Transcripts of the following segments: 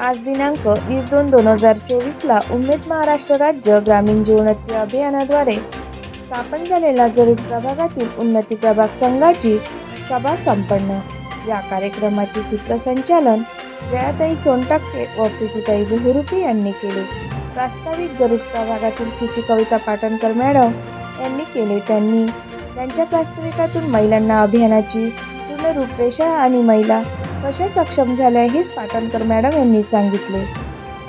आज दिनांक वीस दोन दोन हजार चोवीसला उमेद महाराष्ट्र राज्य ग्रामीण जीवनोन्नती अभियानाद्वारे स्थापन झालेल्या जरूर प्रभागातील उन्नती प्रभाग संघाची सभा संपन्न. या कार्यक्रमाचे सूत्रसंचालन जयाताई सोनटक्के व प्रीतीताई बहुरुपी यांनी केले. प्रास्ताविक जरूर प्रभागातील शिशु कविता पाटणकर मॅडम यांनी केले त्यांनी. त्यांच्या प्रास्ताविकातून महिलांना अभियानाची पूर्ण रूपरेषा आणि महिला कशा सक्षम झाल्या हेच पाटणकर मॅडम यांनी सांगितले.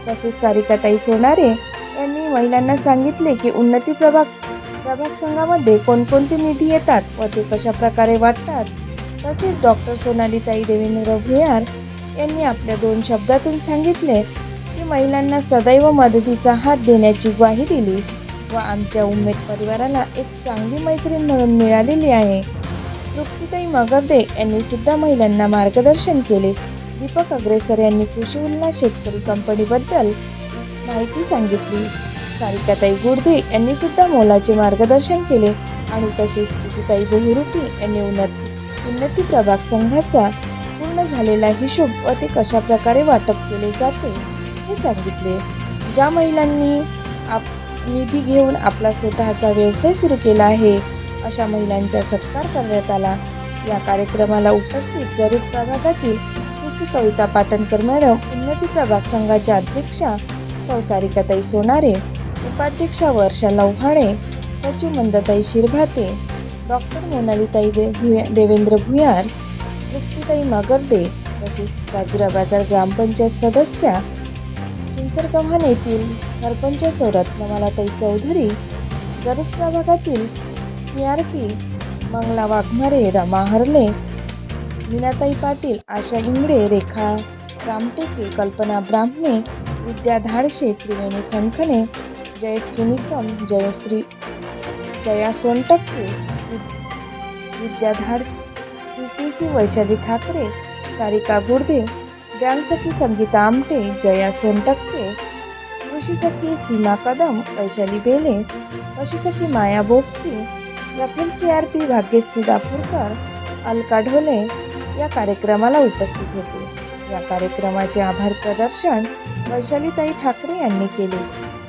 तसेच सारिकाताई सोनारे यांनी महिलांना सांगितले की उन्नती प्रभाग प्रभाग संघामध्ये कोणकोणते निधी येतात व ते कशा प्रकारे वाटतात. तसेच डॉक्टर सोनालीताई देवेंद्र भुयार यांनी आपल्या दोन शब्दातून सांगितले की महिलांना सदैव मदतीचा हात देण्याची ग्वाही दिली व आमच्या उमेद परिवाराला एक चांगली मैत्रीण म्हणून मिळालेली आहे. तृप्तीताई मगर्दे यांनी सुद्धा महिलांना मार्गदर्शन केले. दीपक अग्रेसर यांनी कृषी उल्हास शेतकरी कंपनीबद्दल माहिती सांगितली. सारिकाताई गुडदे यांनी सुद्धा मोलाचे मार्गदर्शन केले आणि तसेच प्रीतीताई बहुरूपी यांनी उन्नत उन्नती प्रभाग संघाचा पूर्ण झालेला हिशोब व ते कशा प्रकारे वाटप केले जाते हे सांगितले. ज्या महिलांनी आप निधी घेऊन आपला स्वतःचा व्यवसाय सुरू केला आहे अशा महिलांचा सत्कार करण्यात आला. या कार्यक्रमाला उपस्थित जरूर प्रभागातील कृषी कविता पाटणकर मॅडम उन्नती प्रभाग संघाच्या अध्यक्षा संसारिकाताई सोनारे उपाध्यक्षा वर्षा लव्हाणे सचिव मंदताई शिरभाते डॉक्टर मोनालीताई दे भुया देवेंद्र भुयार तृप्तीताई मागर्दे तसेच राजुरा बाजार ग्रामपंचायत सदस्या चिंचरकव्हाण येथील सरपंच सौरत्नमालाताई चौधरी जरूर प्रभागातील K R P Mangala Waghmare Rama Harle Meenatai Patil Asha Ingde Rekha Ramteke Kalpana Brahmane Vidya धाडशे त्रिवेणी खनखने जयश्री निकम जयश्री जया सोनटक्के विद्या धाड सी वैशाली ठाकरे सारिका गुर्दे ग्रामसखी संगीता आमटे जया सोनटक्के कृषीसखी सीमा कदम वैशाली बेले पशुसखी Maya Bopchi Rafale C R P Bhagyashree Dapurkar Alka Dhole या कार्यक्रमाला उपस्थित होते. या कार्यक्रमाचे आभार प्रदर्शन वैशालीताई ठाकरे यांनी केले.